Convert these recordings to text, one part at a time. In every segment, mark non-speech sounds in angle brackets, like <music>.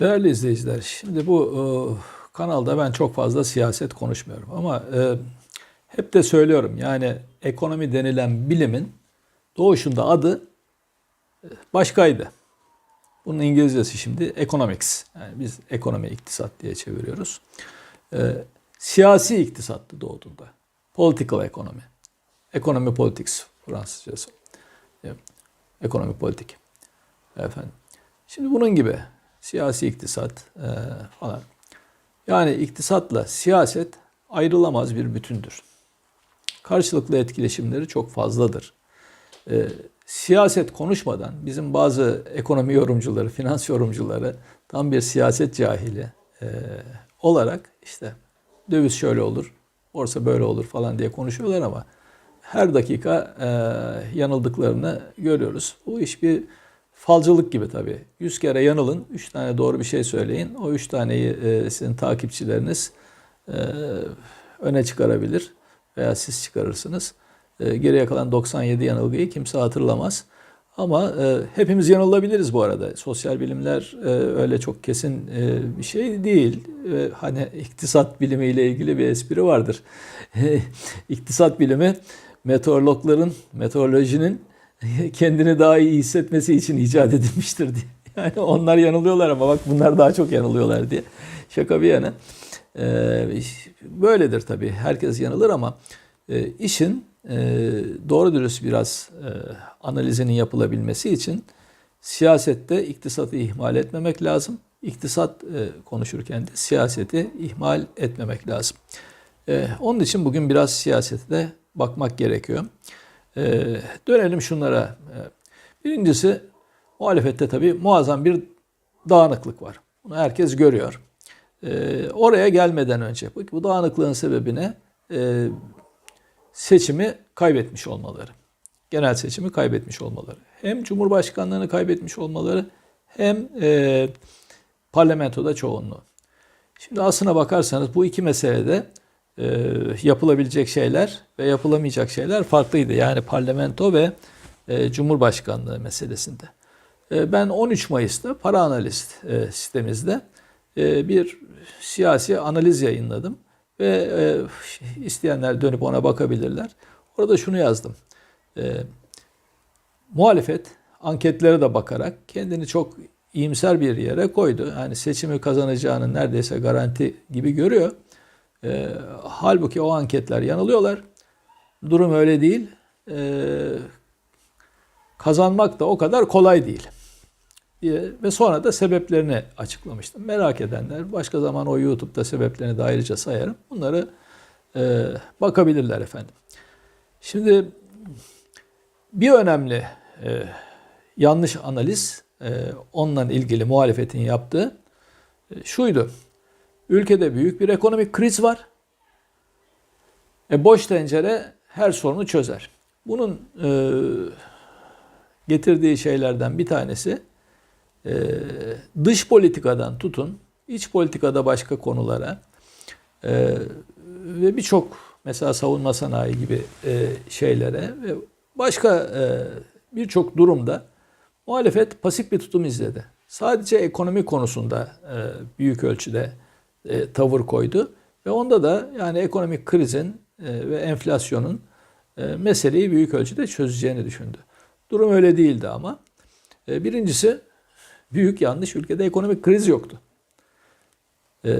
Değerli izleyiciler, şimdi bu e, kanalda ben çok fazla siyaset konuşmuyorum ama e, hep de söylüyorum yani ekonomi denilen bilimin doğuşunda adı e, başkaydı. Bunun İngilizcesi şimdi economics. Yani biz ekonomi iktisat diye çeviriyoruz. E, siyasi iktisattı doğduğunda. Political economy. Economy politics Fransızcası. E, ekonomi politik. Efendim. Şimdi bunun gibi siyasi iktisat e, falan. Yani iktisatla siyaset ayrılamaz bir bütündür. Karşılıklı etkileşimleri çok fazladır. E, siyaset konuşmadan bizim bazı ekonomi yorumcuları, finans yorumcuları tam bir siyaset cahili e, olarak işte döviz şöyle olur, borsa böyle olur falan diye konuşuyorlar ama her dakika e, yanıldıklarını görüyoruz. Bu iş bir falcılık gibi tabii. 100 kere yanılın, 3 tane doğru bir şey söyleyin. O 3 taneyi e, sizin takipçileriniz e, öne çıkarabilir veya siz çıkarırsınız. E, geriye kalan 97 yanılgıyı kimse hatırlamaz. Ama e, hepimiz yanılabiliriz bu arada. Sosyal bilimler e, öyle çok kesin e, bir şey değil. E, hani iktisat bilimiyle ilgili bir espri vardır. <laughs> iktisat bilimi meteorologların, meteorolojinin <laughs> kendini daha iyi hissetmesi için icat edilmiştir diye. <laughs> Yani onlar yanılıyorlar ama bak bunlar daha çok yanılıyorlar diye. Şaka bir yana. Ee, böyledir tabii. Herkes yanılır ama e, işin e, doğru dürüst biraz e, analizinin yapılabilmesi için siyasette iktisatı ihmal etmemek lazım. İktisat konuşurken de siyaseti ihmal etmemek lazım. Onun için bugün biraz siyasete de bakmak gerekiyor. Ee, dönelim şunlara. Ee, birincisi muhalefette tabii muazzam bir dağınıklık var. Bunu herkes görüyor. Ee, oraya gelmeden önce bu dağınıklığın sebebi ne? Ee, seçimi kaybetmiş olmaları. Genel seçimi kaybetmiş olmaları. Hem Cumhurbaşkanlığını kaybetmiş olmaları hem e, parlamentoda çoğunluğu. Şimdi aslına bakarsanız bu iki meselede e, yapılabilecek şeyler ve yapılamayacak şeyler farklıydı. Yani parlamento ve e, cumhurbaşkanlığı meselesinde. E, ben 13 Mayıs'ta para analist e, sitemizde e, bir siyasi analiz yayınladım ve e, isteyenler dönüp ona bakabilirler. Orada şunu yazdım. E, muhalefet anketlere de bakarak kendini çok iyimser bir yere koydu. Yani seçimi kazanacağını neredeyse garanti gibi görüyor. E, halbuki o anketler yanılıyorlar. Durum öyle değil. E, kazanmak da o kadar kolay değil. E, ve sonra da sebeplerini açıklamıştım. Merak edenler başka zaman o YouTube'da sebeplerini de ayrıca sayarım. Bunları e, bakabilirler efendim. Şimdi bir önemli e, yanlış analiz e, onunla ilgili muhalefetin yaptığı e, şuydu. Ülkede büyük bir ekonomik kriz var. E, boş tencere her sorunu çözer. Bunun e, getirdiği şeylerden bir tanesi e, dış politikadan tutun, iç politikada başka konulara e, ve birçok mesela savunma sanayi gibi e, şeylere ve başka e, birçok durumda muhalefet pasif bir tutum izledi. Sadece ekonomi konusunda e, büyük ölçüde e, tavır koydu. Ve onda da yani ekonomik krizin e, ve enflasyonun e, meseleyi büyük ölçüde çözeceğini düşündü. Durum öyle değildi ama. E, birincisi büyük yanlış ülkede ekonomik kriz yoktu. E,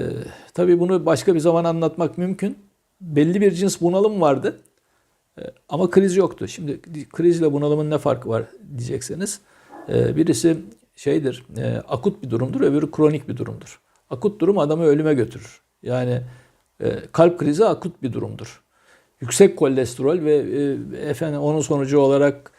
tabii bunu başka bir zaman anlatmak mümkün. Belli bir cins bunalım vardı. E, ama kriz yoktu. Şimdi krizle bunalımın ne farkı var diyecekseniz. E, birisi şeydir, e, akut bir durumdur, öbürü kronik bir durumdur. Akut durum adamı ölüme götürür. Yani e, kalp krizi akut bir durumdur. Yüksek kolesterol ve e, efendim onun sonucu olarak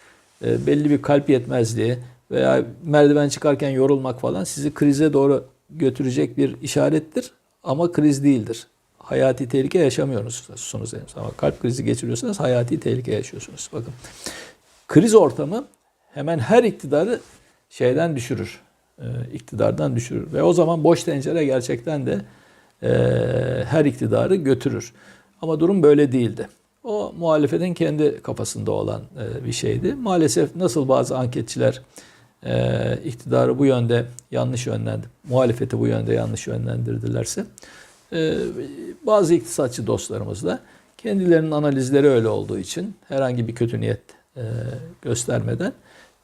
e, belli bir kalp yetmezliği veya merdiven çıkarken yorulmak falan sizi krize doğru götürecek bir işarettir ama kriz değildir. Hayati tehlike yaşamıyorsunuz henüz ama kalp krizi geçiriyorsanız hayati tehlike yaşıyorsunuz. Bakın kriz ortamı hemen her iktidarı şeyden düşürür iktidardan düşürür. Ve o zaman boş tencere gerçekten de e, her iktidarı götürür. Ama durum böyle değildi. O muhalefetin kendi kafasında olan e, bir şeydi. Maalesef nasıl bazı anketçiler e, iktidarı bu yönde yanlış yönlendir, muhalefeti bu yönde yanlış yönlendirdilerse e, bazı iktisatçı dostlarımız da kendilerinin analizleri öyle olduğu için herhangi bir kötü niyet e, göstermeden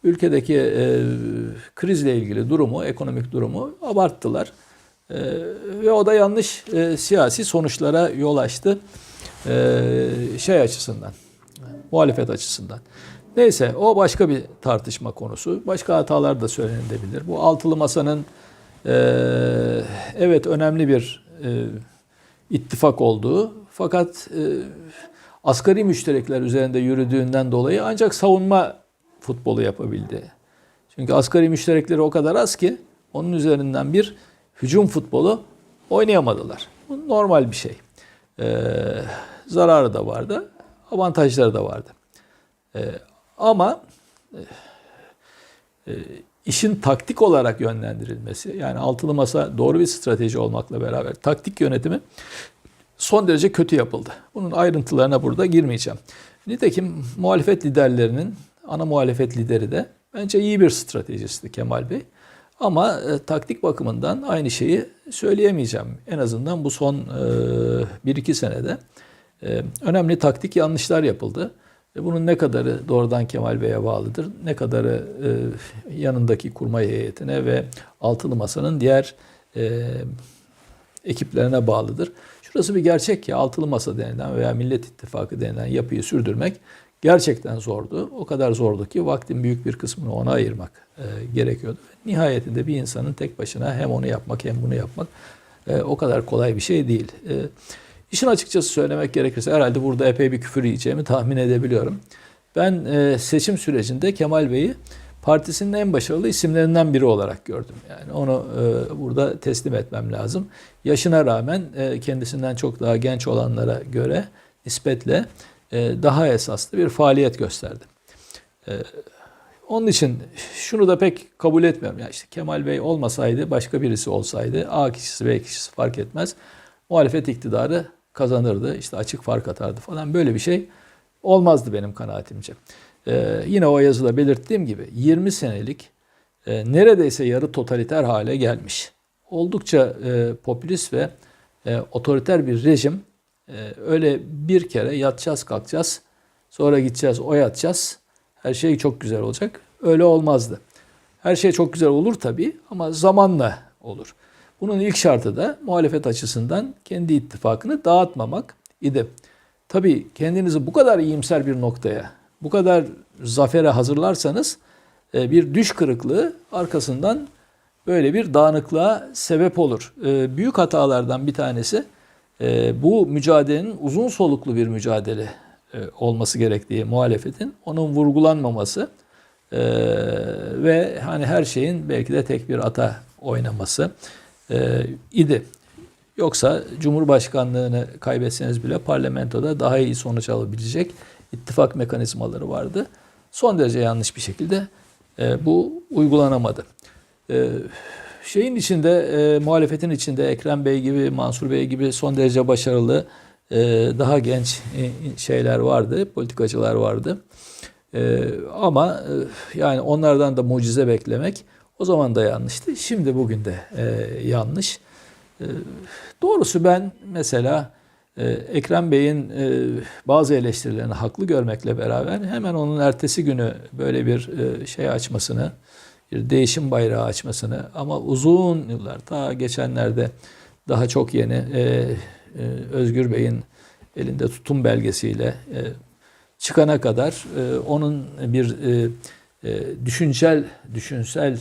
ülkedeki e, krizle ilgili durumu, ekonomik durumu abarttılar. E, ve o da yanlış e, siyasi sonuçlara yol açtı. E, şey açısından, muhalefet açısından. Neyse o başka bir tartışma konusu. Başka hatalar da söylenebilir. Bu altılı masanın e, evet önemli bir e, ittifak olduğu fakat e, asgari müşterekler üzerinde yürüdüğünden dolayı ancak savunma futbolu yapabildi. Çünkü asgari müşterekleri o kadar az ki onun üzerinden bir hücum futbolu oynayamadılar. Bu normal bir şey. E, zararı da vardı, avantajları da vardı. E, ama e, işin taktik olarak yönlendirilmesi, yani altılı masa doğru bir strateji olmakla beraber taktik yönetimi son derece kötü yapıldı. Bunun ayrıntılarına burada girmeyeceğim. Nitekim muhalefet liderlerinin, ana muhalefet lideri de bence iyi bir stratejisti Kemal Bey. Ama e, taktik bakımından aynı şeyi söyleyemeyeceğim. En azından bu son e, 1-2 senede e, önemli taktik yanlışlar yapıldı. E, bunun ne kadarı doğrudan Kemal Bey'e bağlıdır, ne kadarı e, yanındaki kurmay heyetine ve altılı masanın diğer e, ekiplerine bağlıdır. Şurası bir gerçek ki altılı masa denilen veya Millet İttifakı denilen yapıyı sürdürmek gerçekten zordu. O kadar zordu ki vaktin büyük bir kısmını ona ayırmak e, gerekiyordu. Nihayetinde bir insanın tek başına hem onu yapmak hem bunu yapmak e, o kadar kolay bir şey değil. E, işin açıkçası söylemek gerekirse herhalde burada epey bir küfür yiyeceğimi tahmin edebiliyorum. Ben e, seçim sürecinde Kemal Bey'i partisinin en başarılı isimlerinden biri olarak gördüm. Yani onu e, burada teslim etmem lazım. Yaşına rağmen e, kendisinden çok daha genç olanlara göre nispetle daha esaslı bir faaliyet gösterdi. E, onun için şunu da pek kabul etmiyorum. Ya işte Kemal Bey olmasaydı başka birisi olsaydı A kişisi B kişisi fark etmez. Muhalefet iktidarı kazanırdı. işte açık fark atardı falan böyle bir şey olmazdı benim kanaatimce. Ee, yine o yazıda belirttiğim gibi 20 senelik e, neredeyse yarı totaliter hale gelmiş. Oldukça e, popülist ve e, otoriter bir rejim. E, öyle bir kere yatacağız kalkacağız sonra gideceğiz o yatacağız her şey çok güzel olacak. Öyle olmazdı. Her şey çok güzel olur tabii ama zamanla olur. Bunun ilk şartı da muhalefet açısından kendi ittifakını dağıtmamak idi. Tabii kendinizi bu kadar iyimser bir noktaya, bu kadar zafere hazırlarsanız e, bir düş kırıklığı arkasından böyle bir dağınıklığa sebep olur. E, büyük hatalardan bir tanesi e, bu mücadelenin uzun soluklu bir mücadele olması gerektiği muhalefetin onun vurgulanmaması ve hani her şeyin belki de tek bir ata oynaması idi. Yoksa Cumhurbaşkanlığını kaybetseniz bile parlamentoda daha iyi sonuç alabilecek ittifak mekanizmaları vardı. Son derece yanlış bir şekilde e, bu uygulanamadı. E, şeyin içinde, e, muhalefetin içinde Ekrem Bey gibi, Mansur Bey gibi son derece başarılı, e, daha genç e, şeyler vardı, politikacılar vardı. E, ama e, yani onlardan da mucize beklemek o zaman da yanlıştı. Şimdi bugün de e, yanlış. E, doğrusu ben mesela ee, Ekrem Bey'in e, bazı eleştirilerini haklı görmekle beraber hemen onun ertesi günü böyle bir e, şey açmasını, bir değişim bayrağı açmasını ama uzun yıllar ta geçenlerde daha çok yeni e, Özgür Bey'in elinde tutum belgesiyle çıkana kadar onun bir düşünsel düşünsel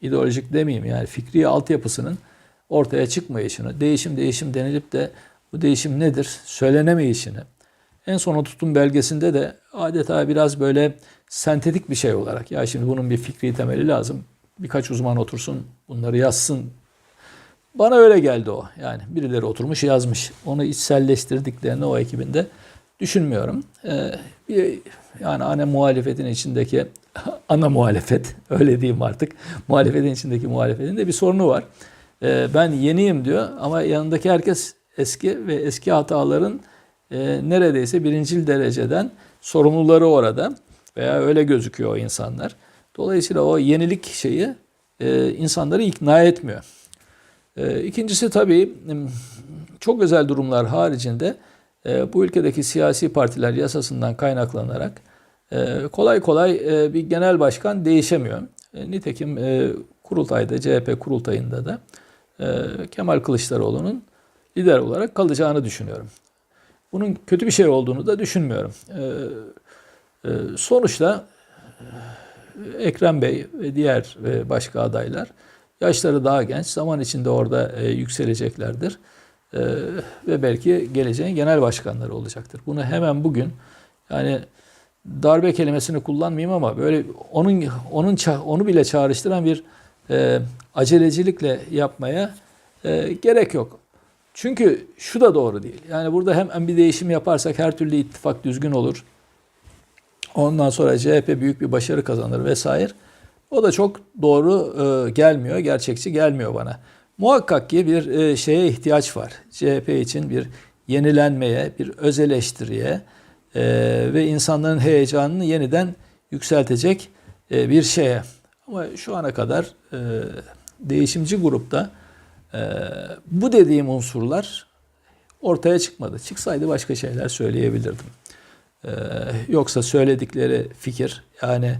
ideolojik demeyeyim yani fikri altyapısının ortaya çıkmayışını, değişim değişim denilip de bu değişim nedir? Söylenemeyişini. En son o tutum belgesinde de adeta biraz böyle sentetik bir şey olarak ya şimdi bunun bir fikri temeli lazım. Birkaç uzman otursun bunları yazsın. Bana öyle geldi o. Yani birileri oturmuş yazmış. Onu içselleştirdiklerini o ekibinde düşünmüyorum. Ee, bir, yani ana muhalefetin içindeki <laughs> ana muhalefet <laughs> öyle diyeyim artık. Muhalefetin içindeki muhalefetin de bir sorunu var. Ee, ben yeniyim diyor ama yanındaki herkes eski ve eski hataların e, neredeyse birincil dereceden sorumluları orada veya öyle gözüküyor o insanlar. Dolayısıyla o yenilik şeyi e, insanları ikna etmiyor. E, ikincisi tabii çok özel durumlar haricinde e, bu ülkedeki siyasi partiler yasasından kaynaklanarak e, kolay kolay e, bir genel başkan değişemiyor. E, nitekim e, kurultayda, CHP kurultayında da e, Kemal Kılıçdaroğlu'nun lider olarak kalacağını düşünüyorum. Bunun kötü bir şey olduğunu da düşünmüyorum. E, e, sonuçta e, Ekrem Bey ve diğer e, başka adaylar yaşları daha genç, zaman içinde orada e, yükseleceklerdir. E, ve belki geleceğin genel başkanları olacaktır. Bunu hemen bugün yani darbe kelimesini kullanmayayım ama böyle onun onun onu bile çağrıştıran bir e, acelecilikle yapmaya e, gerek yok. Çünkü şu da doğru değil. Yani burada hem bir değişim yaparsak her türlü ittifak düzgün olur. Ondan sonra CHP büyük bir başarı kazanır vesaire. O da çok doğru e, gelmiyor, gerçekçi gelmiyor bana. Muhakkak ki bir e, şeye ihtiyaç var. CHP için bir yenilenmeye, bir öz eleştiriye e, ve insanların heyecanını yeniden yükseltecek e, bir şeye. Ama şu ana kadar e, değişimci grupta e, bu dediğim unsurlar ortaya çıkmadı. Çıksaydı başka şeyler söyleyebilirdim. Ee, yoksa söyledikleri fikir yani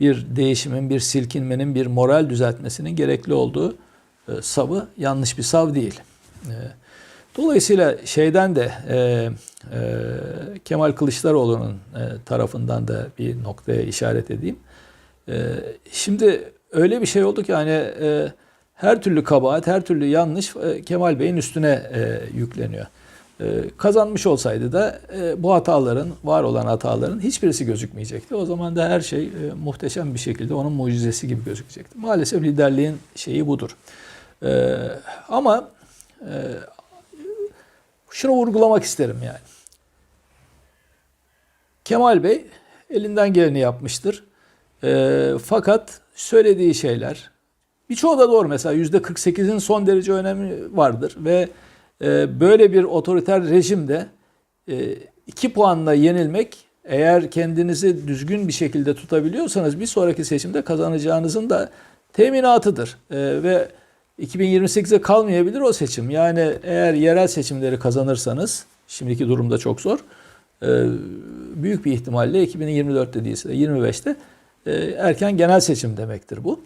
bir değişimin, bir silkinmenin, bir moral düzeltmesinin gerekli olduğu e, savı yanlış bir sav değil. E, dolayısıyla şeyden de e, e, Kemal Kılıçdaroğlu'nun e, tarafından da bir noktaya işaret edeyim. E, şimdi öyle bir şey oldu ki hani e, her türlü kabahat, her türlü yanlış e, Kemal Bey'in üstüne e, yükleniyor. E, kazanmış olsaydı da bu hataların, var olan hataların hiçbirisi gözükmeyecekti. O zaman da her şey muhteşem bir şekilde onun mucizesi gibi gözükecekti. Maalesef liderliğin şeyi budur. Ama şunu vurgulamak isterim yani. Kemal Bey elinden geleni yapmıştır. E, fakat söylediği şeyler birçoğu da doğru. Mesela %48'in son derece önemi vardır ve e, böyle bir otoriter rejimde e, iki puanla yenilmek eğer kendinizi düzgün bir şekilde tutabiliyorsanız bir sonraki seçimde kazanacağınızın da teminatıdır. E, ve 2028'e kalmayabilir o seçim. Yani eğer yerel seçimleri kazanırsanız şimdiki durumda çok zor. e, büyük bir ihtimalle 2024'te değilse de 25'te e, erken genel seçim demektir bu.